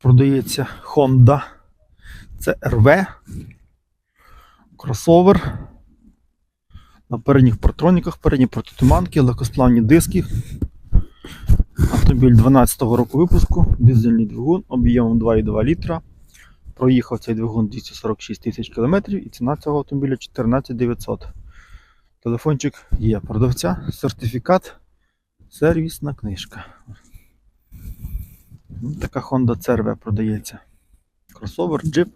Продається Honda CRV. Кросовер. На передніх партроніках, передні протитуманки, легкосплавні диски. Автомобіль 12-го року випуску, дизельний двигун об'ємом 2,2 літра. Проїхав цей двигун 246 тисяч кілометрів і ціна цього автомобіля 14 900. Телефончик є продавця, сертифікат, сервісна книжка. Така Honda CRV продається. Кросовер, джип,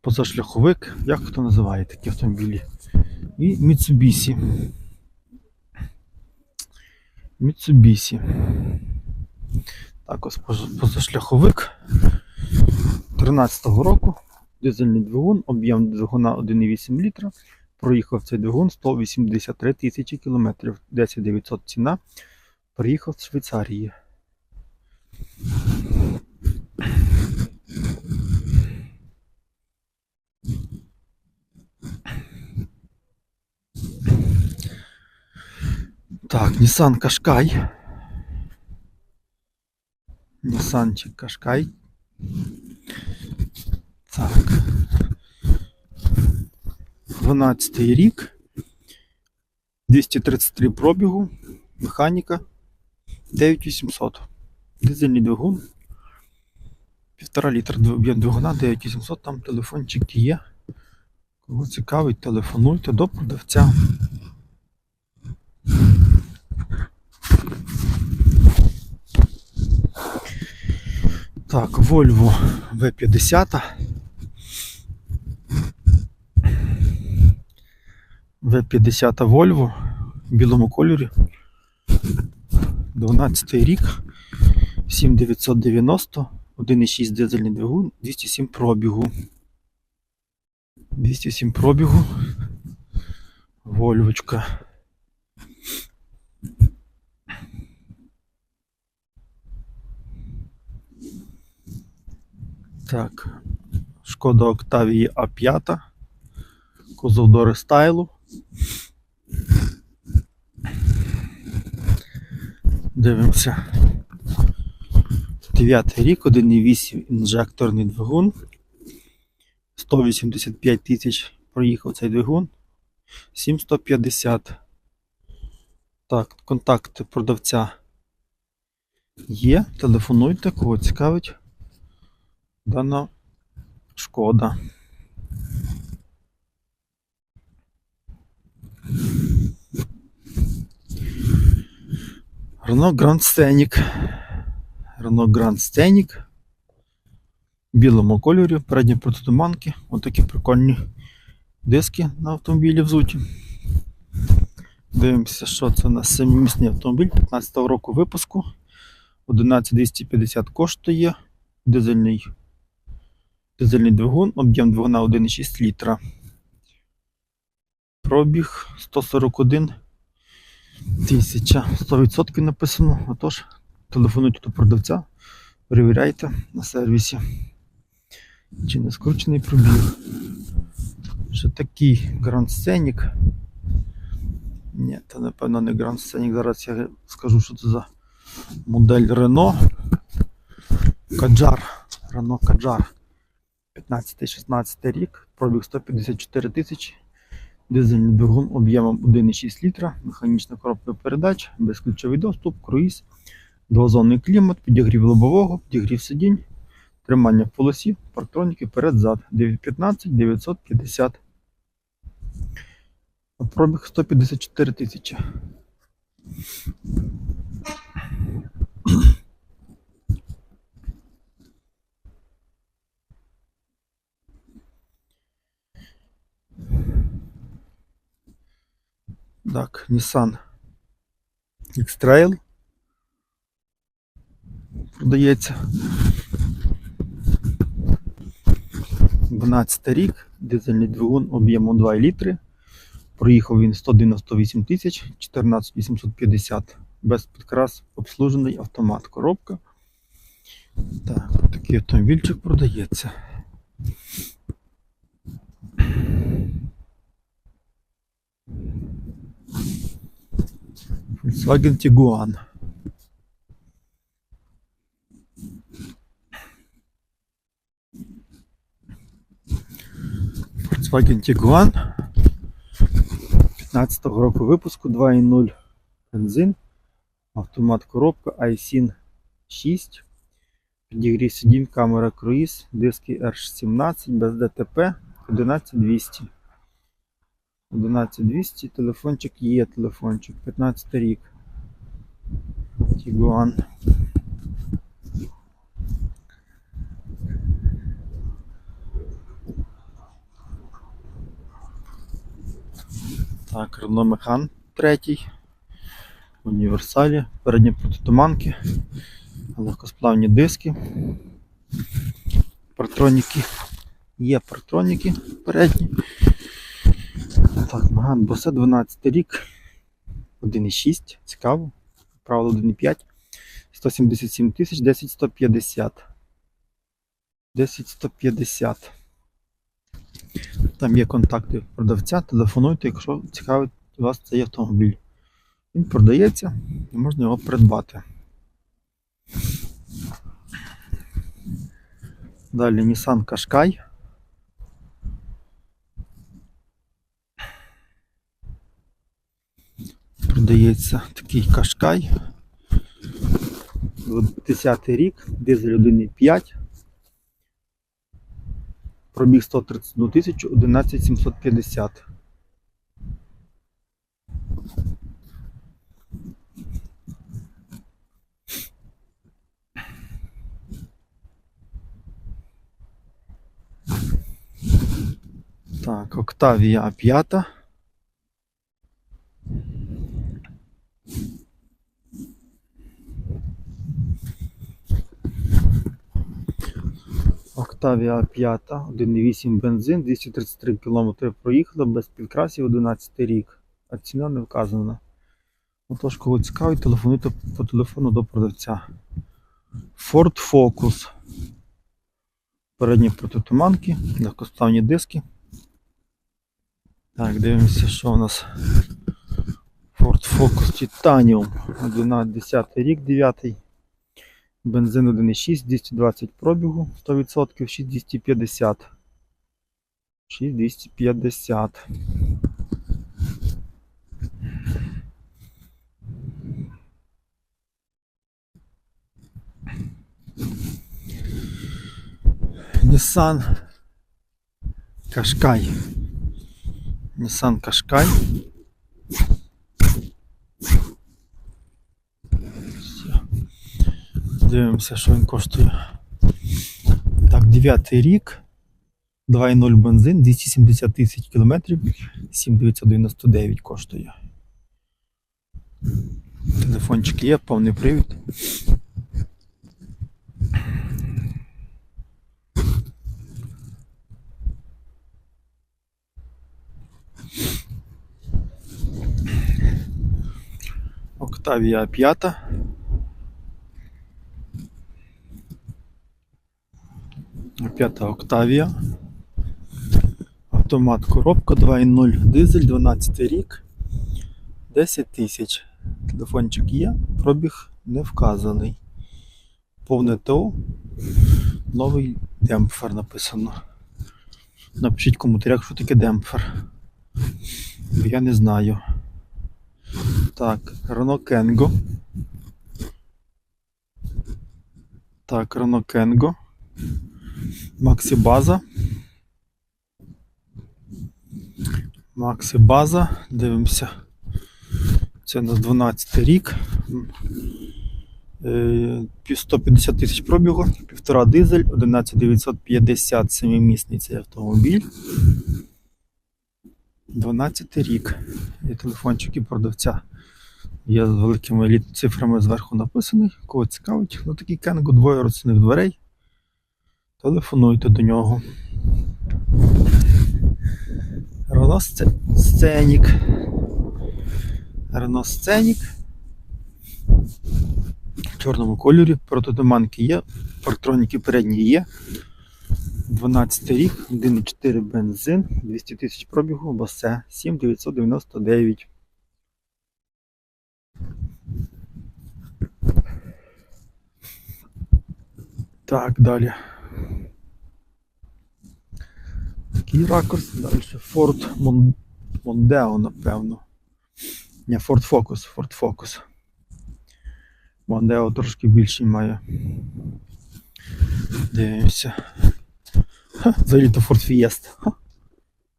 позашляховик, як хто називає такі автомобілі. І Mitsubishi. Mitsubishi. Так ось поз- позашляховик 13-го року. Дизельний двигун, об'єм двигуна 1,8 літра. Проїхав цей двигун 183 тисячі кілометрів. 10 900 ціна. Приїхав з Швейцарії. Так, Nissan Qashqai. Нісанчик Qashqai. Так. 12 рік. 233 пробігу. Механіка. 9800. Дизельний двигун. Півтора літра двигуна 9800, там телефончик є. Кого цікавить, телефонуйте до продавця. Так, Volvo V50. V50 Volvo в білому кольорі. 12 рік. 7990, 1,6 дизельний двигун, 207 пробігу. 207 пробігу. Вольвочка. Так. Шкода Октавії А5. Кузов до рестайлу. Дивимося. 9 рік, 1,8 інжекторний двигун. 185 тисяч проїхав цей двигун. 7150. Так, контакти продавця є. Телефонуйте, кого цікавить. Дана шкода. Renault Grand Scenic. Renault Grand Scenic. В білому кольорі, передні протитуманки. Отакі прикольні диски на автомобілі взуті. Дивимося, що це у нас семимісний автомобіль 15 року випуску. 11250 коштує. Дизельний, дизельний двигун, об'єм двигуна 1,6 літра. Пробіг 141 тисяча. 100% написано. Отож, телефонуйте до продавця, перевіряйте на сервісі. Чи не скручений пробіг. Ще такий Grand Scenic. Ні, це напевно не Grand Scenic. Зараз я скажу, що це за модель Renault. Каджар. Renault Каджар. 15-16 рік. Пробіг 154 тисячі. Дизельний двигун об'ємом 1,6 літра, механічна коробка передач, безключовий доступ, круїз, двозонний клімат, підігрів лобового, підігрів сидінь, тримання в полосі, парктроніки перед-зад 915 950. Пробіг 154 тисячі. Так, Nissan X-Trail продається. 12 рік, дизельний двигун об'ємом 2 літри. Проїхав він 198 тисяч 14 850 без підкрас, обслужений автомат, коробка. Так, такий автомобільчик продається. Volkswagen Tiguan. Volkswagen Tiguan 15 року випуску 2.0 бензин, автомат коробка iSIN 6, підігрів сидінь, камера круїз, диски R17 без ДТП 11200. 11200, телефончик є телефончик, 15 рік. Tiguan. Так, Megane третій. Універсалі, передні протитуманки, легкосплавні диски, партроніки. Є партроніки передні. Так, Megane Bose 12 рік. 1,6, цікаво. Правило 1,5. 177 тисяч, 10 150. 10 150. Там є контакти продавця, телефонуйте, якщо цікавить вас цей автомобіль. Він продається і можна його придбати. Далі Nissan Qashqai. Продається такий Qashqai. 10 рік, дизель 1,5. Пробіг 131 тисячу 11 750. Так, Октавія A5. Octavia 5, 1,8 бензин, 233 км проїхала, без підкрасів 11 рік, а ціна не вказана. Отож, кого цікавить, телефонуйте по телефону до продавця. Ford Focus. Передні протитуманки, легкосплавні диски. Так, дивимося, що у нас Ford Focus Titanium 11 рік, 9. Бензин 1,6, 220 пробігу, 100%, 6250. 6250. Nissan Qashqai. Nissan Qashqai. Дивимося, що він коштує. Так, 9 рік. 2,0 бензин, 270 тисяч кілометрів, 7999 коштує. Телефончик є, повний привід. Octavia 5. П'ята Octavia. Автомат коробка 2.0 дизель, 12 рік. 10 тисяч. Телефончик є, пробіг не вказаний. Повне ТО. Новий демпфер написано. Напишіть в коментарях, що таке демпфер. Я не знаю. Так, Renault Kengo. Так, Renault Kengo. Максі База. Максі База. Дивимося. Це у нас 12 рік. Е, 150 тисяч пробігу, півтора дизель, 11950 семимісний цей автомобіль. 12 рік. Є телефончики продавця. Є з великими цифрами зверху написаний. Кого цікавить, ну такий кенго двоє родственних дверей. Телефонуйте до нього. Рено Сценік. Рено Сценік. В чорному кольорі. Прототуманки є. Парктроніки передні є. 12 рік, 1,4 бензин, 200 тисяч пробігу, босе 7999. Так, далі. Такий ракурс. Далі Ford Mon- Mondeo, напевно. Ні, Ford Focus, Ford Focus. Mondeo трошки більший має. Дивимося. Взагалі то Ford Fiesta.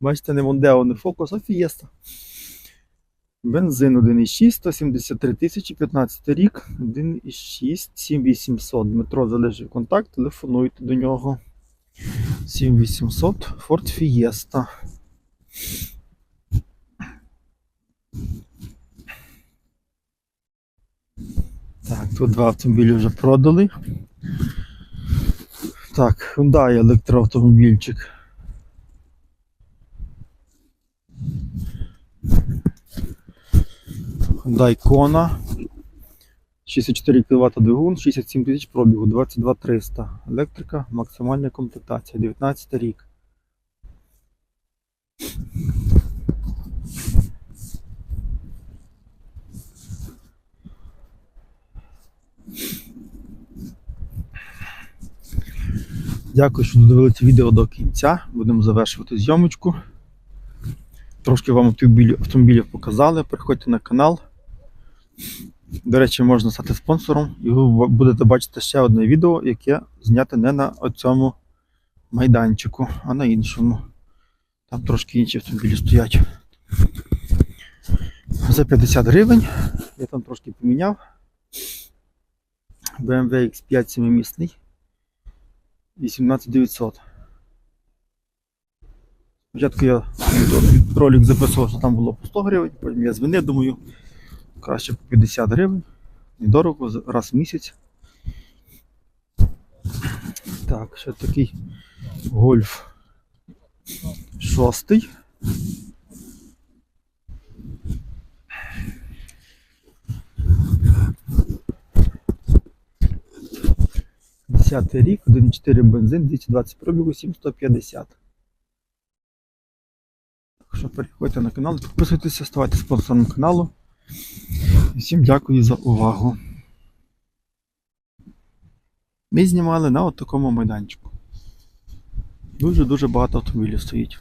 Бачите, не Mondeo, не Focus, а Fiesta. Бензин 1,6, 173 тисячі, 15 рік, 1,6, 7800. Дмитро залежить контакт, телефонуйте до нього. 7800 Ford Fiesta. Так, тут два автомобілі вже продали. Так, Hyundai електроавтомобільчик. Hyundai Kona. 64 кВт двигун, 67 тисяч пробігу, 22 300. Електрика, максимальна комплектація, 19 рік. Дякую, що додивилися відео до кінця. Будемо завершувати зйомочку. Трошки вам автомобілів показали. Приходьте на канал. До речі, можна стати спонсором, і ви будете бачити ще одне відео, яке зняте не на цьому майданчику, а на іншому. Там трошки інші автомобілі стоять. За 50 гривень. Я там трошки поміняв. BMW X5 7-місний. 18900. Спочатку я ролик записував, що там було по 100 гривень, потім я змінив, думаю, краще по 50 гривень. Недорого, раз в місяць. Так, ще такий гольф шостий. Десятий рік, 1,4 бензин, 220 пробігу, 7150. Так що переходьте на канал, підписуйтеся, ставайте спонсором каналу. Всім дякую за увагу. Ми знімали на от такому майданчику. Дуже-дуже багато автомобілів стоїть.